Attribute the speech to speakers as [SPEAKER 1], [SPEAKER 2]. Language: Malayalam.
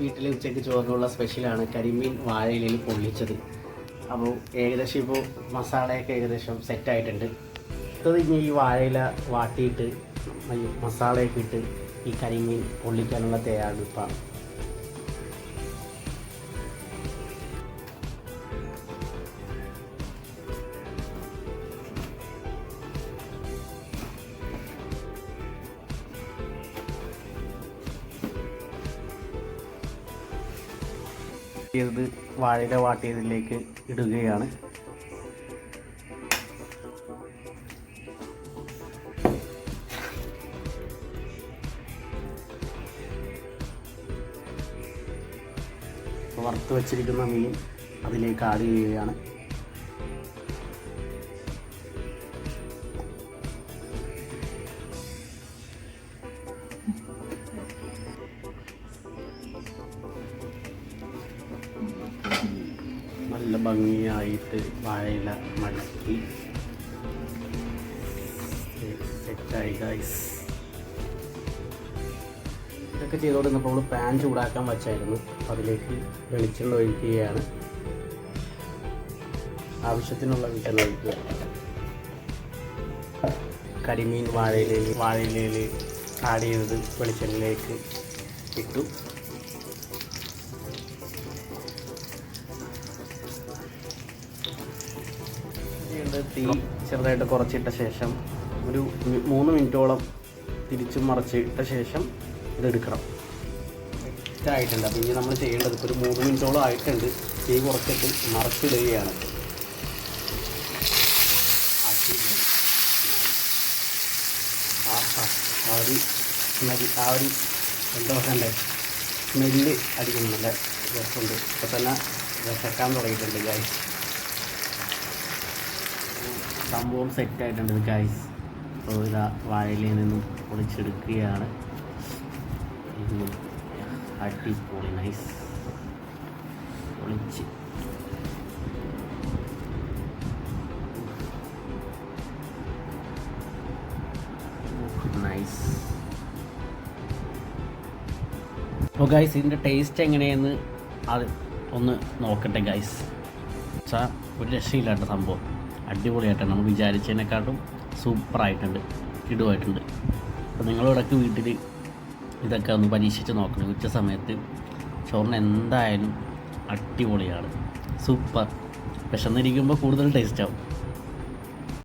[SPEAKER 1] വീട്ടിൽ ഉച്ചയ്ക്ക് ചോറിനുള്ള സ്പെഷ്യലാണ് കരിമീൻ വാഴയിലയിൽ പൊള്ളിച്ചത്. അപ്പോൾ ഏകദേശം ഇപ്പോൾ മസാലയൊക്കെ ഏകദേശം സെറ്റായിട്ടുണ്ട്. അത് ഇനി ഈ വാഴയില വാട്ടിയിട്ട് മസാലയൊക്കെ ഇട്ട് ഈ കരിമീൻ പൊള്ളിക്കാനുള്ള തയ്യാറെടുപ്പാണ്. ഇത് വാഴയില വാട്ടിയതിലേക്ക് ഇടുകയാണ്. വറുത്ത് വച്ചിരിക്കുന്ന മീൻ അതിലേക്ക് ആഡ് ചെയ്യുകയാണ്. നല്ല ഭംഗിയായിട്ട് വാഴയില മടക്കി. സെറ്റായി ഗൈസ് ഇതൊക്കെ ചെയ്തുകൊണ്ടിരുന്നപ്പോൾ നമ്മൾ പാൻ ചൂടാക്കാൻ വച്ചായിരുന്നു. അതിലേക്ക് വെളിച്ചെണ്ണ ഒഴിക്കുകയാണ്. ആവശ്യത്തിനുള്ള വെളിച്ചെണ്ണ ഒഴിക്കുക. കരിമീൻ വാഴയിലയിൽ വാഴയിലയിൽ ആഡ് ചെയ്തത് വെളിച്ചെണ്ണയിലേക്ക് ഇട്ടു. ചെയ്യേണ്ടത് തീ ചെറുതായിട്ട് കുറച്ചിട്ട ശേഷം ഒരു മൂന്ന് മിനിറ്റോളം തിരിച്ചും മറിച്ച് ഇട്ട ശേഷം ഇതെടുക്കണം. ആയിട്ടുണ്ട് അപ്പോൾ ഇനി നമ്മൾ ചെയ്യേണ്ടത് ഇപ്പോൾ ഒരു മൂന്ന് മിനിറ്റോളം ആയിട്ടുണ്ട്. തീ കുറച്ചിട്ട് മറച്ചിടുകയാണ്. ആഹാ ആ ഒരു സ്മെൽ ആ ഒരു എന്താ പറയണ്ടേ? സ്മെല്ല് അടിക്കുന്നുണ്ടല്ലേ രസമുണ്ട് ഇപ്പോൾ തന്നെ രസക്കാൻ തുടങ്ങിയിട്ടുണ്ട് ഗായ്സ് സംഭവം സെറ്റ് ആയിട്ടുണ്ട് ഗൈസ് അപ്പോൾ ഇതാ വാഴയിൽ നിന്നും പൊളിച്ചെടുക്കുകയാണ്. അടിപൊളി നൈസ് പൊളിച്ച്. നൈസ് ഓ ഗൈസ് ഇതിന്റെ ടേസ്റ്റ് എങ്ങനെയെന്ന് അത് ഒന്ന് നോക്കട്ടെ ഗൈസ് വെച്ചാൽ ഒരു രക്ഷയില്ലാത്ത സംഭവം. അടിപൊളിയായിട്ടാണ്. നമ്മൾ വിചാരിച്ചതിനെക്കാട്ടും സൂപ്പറായിട്ടുണ്ട്. കിടുവായിട്ടുണ്ട്. അപ്പോൾ നിങ്ങളിടയ്ക്ക് വീട്ടിൽ ഇതൊക്കെ ഒന്ന് പരീക്ഷിച്ച് നോക്കണം. ഉച്ച സമയത്ത് ചോറിന് എന്തായാലും അടിപൊളിയാണ്. സൂപ്പർ. വിശന്നിരിക്കുമ്പോൾ കൂടുതൽ ടേസ്റ്റ് ആവും.